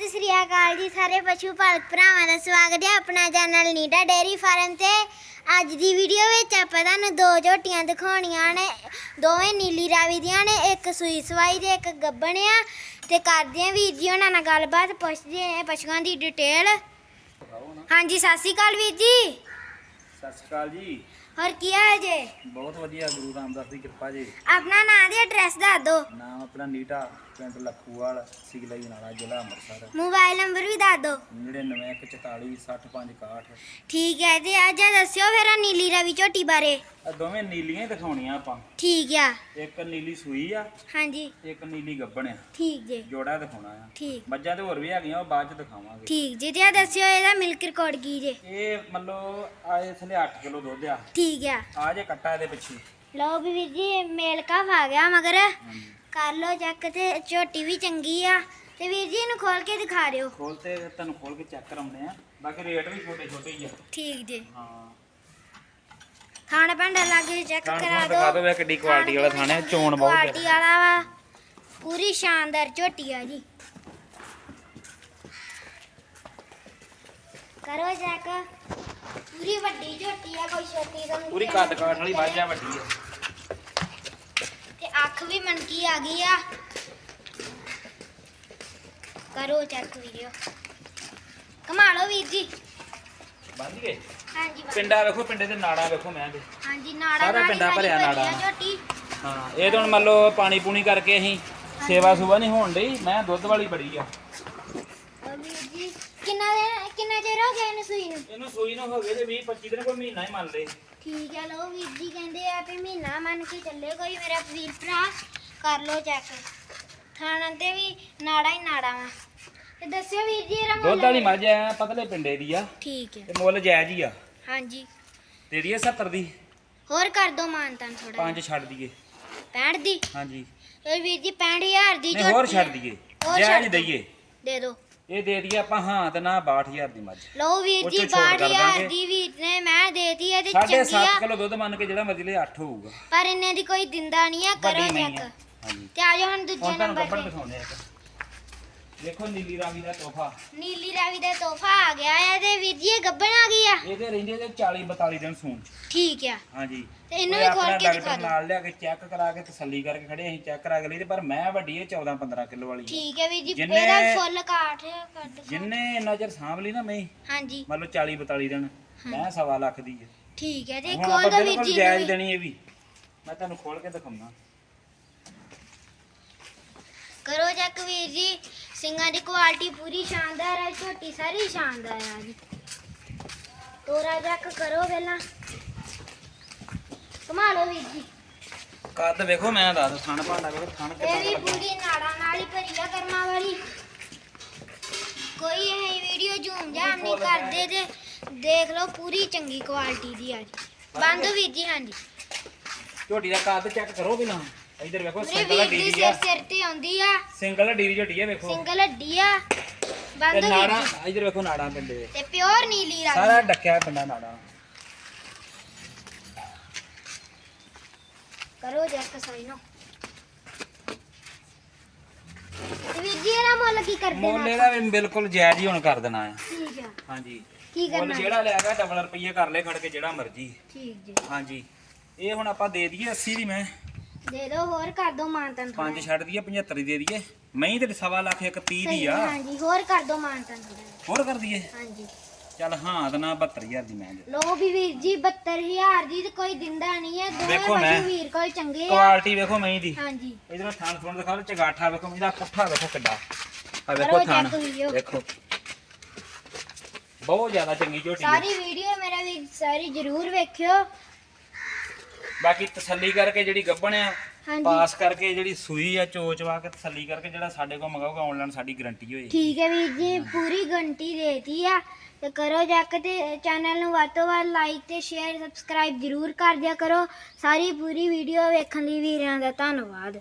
ਸਤਿ ਸ੍ਰੀ ਅਕਾਲ ਜੀ ਸਾਰੇ ਪਸ਼ੂ ਪਾਲਕ ਭਰਾਵਾਂ ਦਾ ਸਵਾਗਤ ਹੈ ਆਪਣਾ ਚੈਨਲ ਨੀਡਾ ਡੇਅਰੀ ਫਾਰਮ ਤੇ। ਅੱਜ ਦੀ ਵੀਡੀਓ ਵਿੱਚ ਆਪਾਂ ਤੁਹਾਨੂੰ ਦੋ ਝੋਟੀਆਂ ਦਿਖਾਉਣੀਆਂ ਨੇ। ਦੋਵੇਂ ਨੀਲੀ ਰਾਵੀ ਦੀਆਂ ਨੇ, ਇੱਕ ਸੂਈ ਸਵਾਈ ਤੇ ਇੱਕ ਗੱਬਣ ਆ। ਤੇ ਕਰਦੇ ਆ ਵੀਰ ਜੀ ਉਹਨਾਂ ਨਾਲ ਗੱਲਬਾਤ, ਪੁੱਛਦੇ ਆ ਪਸ਼ੂਆਂ ਦੀ ਡਿਟੇਲ ਹਾਂਜੀ, ਸਤਿ ਸ੍ਰੀ ਅਕਾਲ ਵੀਰ ਜੀ। ਸਤਿ ਸ਼੍ਰੀ ਅਕਾਲ ਜੀ। ਹੋਰ ਕੀ ਹਾਲ ਜੇ? ਬਹੁਤ ਵਧੀਆ ਗੁਰੂ ਰਾਮਦਾਸ ਦੀ ਕਿਰਪਾ ਜੀ। ਆਪਣਾ ਨਾਂ ਤੇ ਐਡਰੈਸ ਦੱਸ ਦਿਓ ਨਾਮ ਆਪਣਾ ਨੀਟਾ ਪਿੰਡ ਲੱਖੂਵਾਲ ਸਿਗਲਾਈ ਨਾਲਾ ਜ਼ਿਲ੍ਹਾ ਅੰਮ੍ਰਿਤਸਰ। ਮੋਬਾਈਲ ਨੰਬਰ ਵੀ ਦੱਸ ਦਿਓ 9944 6561 ਠੀਕ ਹੈ ਤੇ ਅੱਜ ਦੱਸਿਓ ਫਿਰ ਨੀਲੀ ਰਾਵੀ ਝੋਟੀ ਬਾਰੇ। ਆ ਦੋਵੇਂ ਨੀਲੀਆਂ ਹੀ ਦਿਖਾਉਣੀਆਂ ਆਪਾਂ। ਠੀਕ ਆ। ਇੱਕ ਨੀਲੀ ਸੂਈ ਆ ਹਾਂਜੀ। ਇੱਕ ਨੀਲੀ ਗੱਬਣ ਆ। ਠੀਕ ਜੇ। ਜੋੜਾ ਦਿਖਾਉਣਾ ਆ। ਠੀਕ। ਮੱਝਾਂ ਤੇ ਹੋਰ ਵੀ ਹੈਗੀਆਂ ਉਹ ਬਾਅਦ ਚ ਦਿਖਾਵਾਂਗੇ। ਠੀਕ ਜੀ ਤੇ ਆ ਦੱਸਿਓ ਇਹਦਾ ਮਿਲਕ ਰਿਕਾਰਡ ਕੀ ਜੇ? ਇਹ ਮਤਲਬ ਆਏ ਥਲੇ 8 ਕਿਲੋ ਦੁੱਧ ਆ। ਠੀਕ ਆ। ਆ ਜੇ ਕੱਟਾ ਇਹਦੇ ਪਿੱਛੇ। ਲਓ ਵੀ ਵੀਰ ਜੀ ਮੇਲ ਕਾਫ ਆ ਗਿਆ ਮਗਰ। ਕਰ ਲਓ ਚੈੱਕ ਤੇ ਝੋਟੀ ਵੀ ਚੰਗੀ ਆ। ਤੇ ਵੀਰ ਜੀ ਇਹਨੂੰ ਖੋਲ ਕੇ ਦਿਖਾ ਦਿਓ। ਖੋਲ ਤੇ ਤੁਹਾਨੂੰ ਖੋਲ ਕੇ ਚੈੱਕ ਕਰਾਉਂਦੇ ਆ। ਬਾਕੀ ਰੇਟ ਵੀ ਛੋਟੇ ਛੋਟੇ ਹੀ ਆ। ਠੀਕ ਜੇ। ਹਾਂ। ਖਾਣਾ ਭਾਂਡਾ ਲਾ ਕੇ ਚੈੱਕ ਕਰਾ ਦਿਓ। ਦਿਖਾ ਦਿਓ ਕਿੱਡੀ ਕੁਆਲਿਟੀ ਵਾਲਾ ਥਾਣਾ ਹੈ, ਚੋਣ ਬਹੁਤ। ਕੁਆਲਿਟੀ ਵਾਲਾ ਵਾ। ਪੂਰੀ ਸ਼ਾਨਦਾਰ ਝੋਟੀ ਆ ਜੀ। ਕਰੋ ਚੈੱਕ ਪੂਰੀ ਵੱਡੀ ਝੋਟੀ ਆ ਕੋਈ ਛੋਟੀ ਤਾਂ ਨਹੀਂ ਪੂਰੀ ਕੱਦ ਕਾਠ ਵਾਲੀ ਵਾਜਾ ਵੱਡੀ ਆ। ਤੇ ਅੱਖ ਵੀ ਮਣਕੀ ਆ ਗਈ ਆ। ਕਰੋ ਚੈੱਕ ਵੀਡੀਓ। ਕਮਾ ਲਓ ਵੀਰ ਜੀ। ਬੰਦ ਗਏ ਹਾਂਜੀ। ਪਿੰਡਾ ਵੇਖੋ ਪਿੰਡੇ ਦੇ ਨਾੜਾਂ ਵੇਖੋ ਮੈਂ ਦੇ ਹਾਂਜੀ ਨਾੜਾ ਸਾਰਾ ਪਿੰਡਾ ਭਰਿਆ ਨਾੜਾਂ। ਝੋਟੀ। ਹਾਂ ਇਹ ਤਾਂ ਹੁਣ ਮੰਨ ਲਓ ਪਾਣੀ ਪੂਣੀ ਕਰਕੇ ਅਸੀਂ ਸੇਵਾ ਸੁਵਾ ਨਹੀਂ ਹੋਣ ਡਈ ਮੈਂ ਦੁੱਧ ਵਾਲੀ ਬੜੀ ਆ। ਉਹ ਵੀਰ ਜੀ ਕਿੰਨਾ ਦਿਨ ਕਿੰਨਾ ਚਿਰ ਹੋ ਗਿਆ ਇਹਨੂੰ ਸੂਈ ਨੂੰ? ਇਹਨੂੰ ਸੂਈ ਨੂੰ ਹੋ ਗਏ ਤੇ 20 25 ਦਿਨ ਕੋਈ ਮਹੀਨਾ ਹੀ ਮੰਨ ਲੈ ਠੀਕ ਹੈ ਲੋ ਵੀਰ ਜੀ ਕਹਿੰਦੇ ਆ ਵੀ ਮਹੀਨਾ ਮੰਨ ਕੇ ਚੱਲੇ ਕੋਈ ਮੇਰਾ ਵੀਰ ਭਰਾ ਕਰ ਲੋ ਚੈੱਕ ਥਾਣਾ ਤੇ ਵੀ ਨਾੜਾ ਹੀ ਨਾੜਾ ਵਾ। ਤੇ ਦੱਸਿਓ ਵੀਰ ਜੀ ਇਹਦਾ ਦੁੱਧ ਵਾਲੀ ਮੱਝ ਆ ਪਤਲੇ ਪਿੰਡੇ ਦੀ ਆ। ਠੀਕ ਹੈ। ਤੇ ਮੁੱਲ ਜਾਇਜ਼ ਹੀ ਆ। ਹਾਂਜੀ। ਦੇ ਦਈਏ 70 ਦੀ। ਹੋਰ ਕਰ ਦੋ ਮਾਨਤਾਨ ਥੋੜਾ ਪੰਜ ਛੱਡ ਦਈਏ 65 ਦੀ? ਹਾਂਜੀ। ਇਹ ਵੀਰ ਜੀ 65000 ਦੀ ਨਹੀਂ ਹੋਰ ਛੱਡ। ਦਈਏ ਹੋਰ ਜਾਇਜ਼ ਛੱਡ ਦਈਏ। ਦੇ ਦੋ। ਇਹ ਦੇ ਦਈਏ ਆਪਾਂ ਹਾਂ ਤੇ ਨਾ 62000 ਦੀ ਮੱਝ। ਲਓ ਵੀਰ ਉਹ ਜੀ ਚੋਂ ਛੋਟ ਕਰ 62000 ਦਾਂਗੇ। ਦੀ ਵੀਰ ਨੇ ਮੈਂ ਦੇਤੀ ਹੈ ਤੇ ਚੰਗੀ ਸੱਤ ਆ ਕਿਲੋ ਦੁੱਧ ਮੰਨ ਕੇ ਜਿਹੜਾ ਮਰਜ਼ੀ ਲੈ 8 ਹੋਊਗਾ। ਪਰ ਇੰਨੇ ਦੀ ਕੋਈ ਦਿੰਦਾ ਨਹੀਂ ਆ ਕਰੋ ਵੱਡੀ ਨਹੀਂ ਆ। ਚੈੱਕ ਹਾਂਜੀ। ਤੇ ਆ ਜਾਓ ਹੁਣ ਦੂਜੇ ਹੁਣ ਤੁਹਾਨੂੰ ਨੰਬਰ ਤੇ। ਦਿਖਾਉਂਦੇ ਆ ਇੱਕ। ਦੇਖੋ ਨੀਲੀ ਰਾਵੀ ਦਾ ਤੋਹਫਾ। ਨੀਲੀ ਰਾਵੀ ਦਾ ਤੋਹਫਾ ਆ ਗਿਆ ਹੈ ਤੇ ਵੀਰ ਜੀ ਇਹ ਗੱਬਣ ਆ ਗਈ ਆ? ਇਹਦੇ ਰਹਿੰਦੇ ਤੇ 40 42 ਦਿਨ ਸੂਣ ਚ। ਠੀਕ ਆ। ਹਾਂਜੀ। ਤੇ ਇਹਨੂੰ ਇਹ ਵੀ ਖੋਲ ਕੇ ਦਿਖਾ ਦਿਓ। ਨਾਲ ਲਿਆ ਕੇ ਚੈੱਕ ਕਰਾ ਕੇ ਤਸੱਲੀ ਕਰਕੇ ਖੜੇ ਅਸੀਂ ਚੈੱਕ ਕਰਾ ਕੇ ਲਈ ਤੇ ਪਰ ਮੈਂ ਵੱਡੀ ਹੈ 14 15 ਕਿਲੋ ਵਾਲੀ। ਠੀਕ ਹੈ ਵੀਰ ਜੀ ਇਹਦਾ ਫੁੱਲ ਕਾਠ ਦਿਓ। ਜਿੰਨੇ ਇੰਨਾ ਚਿਰ ਸਾਂਭ ਲਈ ਨਾ ਮੈਂ ਹਾਂਜੀ। ਮੰਨ ਲਓ 40 42 ਦਿਨ ਮੈਂ ਸਵਾ ਲੱਖ ਦੀ ਹੈ ਠੀਕ ਹੈ ਤੇ ਖੋਲ ਦੋ ਵੀਰ ਜੀ ਜਾਇਜ਼। ਦੇਣੀ ਇਹ ਵੀ। ਮੈਂ ਤੁਹਾਨੂੰ ਖੋਲ ਕੇ ਦਿਖਾਉਣਾ। ਕਰੋ ਚੈੱਕ ਵੀਰ ਜੀ ਸਿੰਘਾਂ ਦੀ ਕੁਆਲਿਟੀ ਪੂਰੀ ਸ਼ਾਨਦਾਰ ਹੈ ਝੋਟੀ ਸਾਰੀ ਸ਼ਾਨਦਾਰ ਆ ਜੀ। ਤੋਰਾ ਚੈੱਕ ਕਰੋ ਪਹਿਲਾਂ। ਕਮਾ ਲਓ ਵੀਰ ਜੀ। ਕੱਦ ਵੇਖੋ ਮੈਂ ਦੱਸ ਥਣ ਭਾਂਡਾ ਵੇਖੋ ਥਣ ਇਹ ਕਿੱਦਾਂ ਵੀ ਲੱਗਾ। ਪੂਰੀ ਨਾੜਾਂ ਨਾਲ ਹੀ ਭਰੀ ਆ ਕਰਮਾਂ ਵਾਲੀ। ਕੋਈ ਇਹ ਵੀਡੀਓ ਜ਼ੂਮ ਜਾਮ ਨਹੀਂ ਕਰਦੇ ਤੇ ਦੇਖ ਲਓ ਪੂਰੀ ਚੰਗੀ ਕੁਆਲਿਟੀ ਦੀ ਆ ਜੀ। ਬੰਦ ਵੀਰ ਜੀ ਹਾਂਜੀ। ਝੋਟੀ ਦਾ ਕੱਦ ਚੈੱਕ ਕਰੋ ਪਹਿਲਾਂ। ਇਧਰ ਵੇਖੋ ਮੇਰੇ ਸਿੰਗਲ ਵੀਰ ਦੀ ਆ। ਸਿਰ ਤੇ ਆਉਂਦੀ ਆ। ਸਿੰਗਲ ਡੀਰੀ ਝੋਟੀ ਆ ਵੇਖੋ। ਸਿੰਗਲ ਹੱਡੀ ਆ। ਤੇ ਬੰਦ ਵੀਰ ਨਾੜਾ ਇਧਰ ਵੇਖੋ ਨਾੜਾ ਪਿੰਡੇ। ਦੇ ਤੇ ਪਿਓਰ ਨੀਲੀ ਰੰਗ ਸਾਰਾ ਡੱਕਿਆ ਪਿੰਡਾ ਨਾੜਾ। ਕਰੋ ਚੈੱਕ ਸਾਈ ਨੂੰ। ਤੇ ਵੀਰ ਜੀ ਇਹਦਾ ਮੁੱਲ ਕੀ ਇਹਦਾ ਵੀ ਬਿਲਕੁਲ ਜਾਇਜ਼ ਹੀ ਹੁਣ ਕਰ ਦੇਣਾ ਹੈ। ਠੀਕ ਆ। ਹਾਂਜੀ। ਕੀ ਮੁੱਲ ਕਰਨਾ? ਜਿਹੜਾ ਲਿਆਗਾ ਡਬਲ ਰੁਪਈਏ ਕਰ ਲੈ ਖੜ ਕੇ ਜਿਹੜਾ ਮਰਜ਼ੀ। ਠੀਕ ਜੀ। ਹਾਂਜੀ। ਇਹ ਹੁਣ ਆਪਾਂ ਦੇ ਦਈਏ 80 ਦੀ ਮੈਂ। ਦੇ ਦਿਓ ਹੋਰ ਕਰ ਦਿਓ ਮਾਨਤਨ ਥੋੜਾ ਪੰਜ ਛੱਡ ਦਈਏ 75 ਦੀ ਦੇ ਦਈਏ। ਮੈਂ ਤੇ ਸਵਾ ਲੱਖ ਇੱਕ 30 ਦੀ ਆ। ਹਾਂਜੀ ਹੋਰ ਕਰ ਦਿਓ ਮਾਨਤਨ ਥੋੜਾ ਹੋਰ ਕਰ ਦਈਏ। ਹਾਂਜੀ। ਚੱਲ ਹਾਂ ਤਾਂ ਨਾ 72000 ਦੀ ਮੈਂ ਦੇ ਲੋ ਵੀ ਵੀਰ ਜੀ 72000 ਦੀ ਤੇ ਕੋਈ ਦਿੰਦਾ ਨਹੀਂ ਹੈ। ਦੋਵੇਂ ਵੇਖੋ ਮੈਂ। ਪਸ਼ੂ ਵੀਰ ਕੋਲ ਚੰਗੇ ਆ। ਕੁਆਲਿਟੀ ਵੇਖੋ ਮੈਂ ਦੀ। ਹਾਂਜੀ। ਇਧਰੋਂ ਥਣ ਥਣ ਦਿਖਾ ਲਓ ਚਗਾਠਾ ਵੇਖੋ ਮੇਰਾ ਪੁੱਠਾ ਵੇਖੋ ਕਿੱਡਾ। ਆ ਕਰੋ ਵੇਖੋ check ਥਣ ਵੀਡੀਓ। ਵੇਖੋ। ਬਹੁਤ ਜ਼ਿਆਦਾ ਚੰਗੀ ਝੋਟੀ ਹੈ ਸਾਰੀ ਵੀਡੀਓ ਮੇਰਾ ਵੀ ਸਾਰੀ ਜ਼ਰੂਰ ਵੇਖਿਓ। ਬਾਕੀ ਤਸੱਲੀ ਕਰਕੇ ਜਿਹੜੀ ਗੱਬਣ ਆ ਹਾਂਜੀ। ਪਾਸ ਕਰਕੇ ਜਿਹੜੀ ਸੂਈ ਆ ਚੋਚਵਾ ਕੇ ਤਸੱਲੀ ਕਰਕੇ ਜਿਹੜਾ ਸਾਡੇ ਕੋਲ ਮੰਗਾਊਗਾ ਆਨਲਾਈਨ ਸਾਡੀ ਗਾਰੰਟੀ ਹੋਏਗੀ। ਠੀਕ ਹੈ ਵੀਰ ਜੀ ਪੂਰੀ ਘੰਟੀ ਦੇਤੀ ਆ। ਤੇ ਕਰੋ ਜੱਕ ਤੇ ਚੈਨਲ ਨੂੰ ਵੱਧ ਤੋਂ ਵੱਧ ਲਾਈਕ ਤੇ ਸ਼ੇਅਰ ਸਬਸਕ੍ਰਾਈਬ ਜ਼ਰੂਰ ਕਰ ਦਿਆ ਕਰੋ। ਸਾਰੀ ਪੂਰੀ ਵੀਡੀਓ ਵੇਖਣ ਲਈ ਵੀਰਾਂ ਦਾ ਧੰਨਵਾਦ।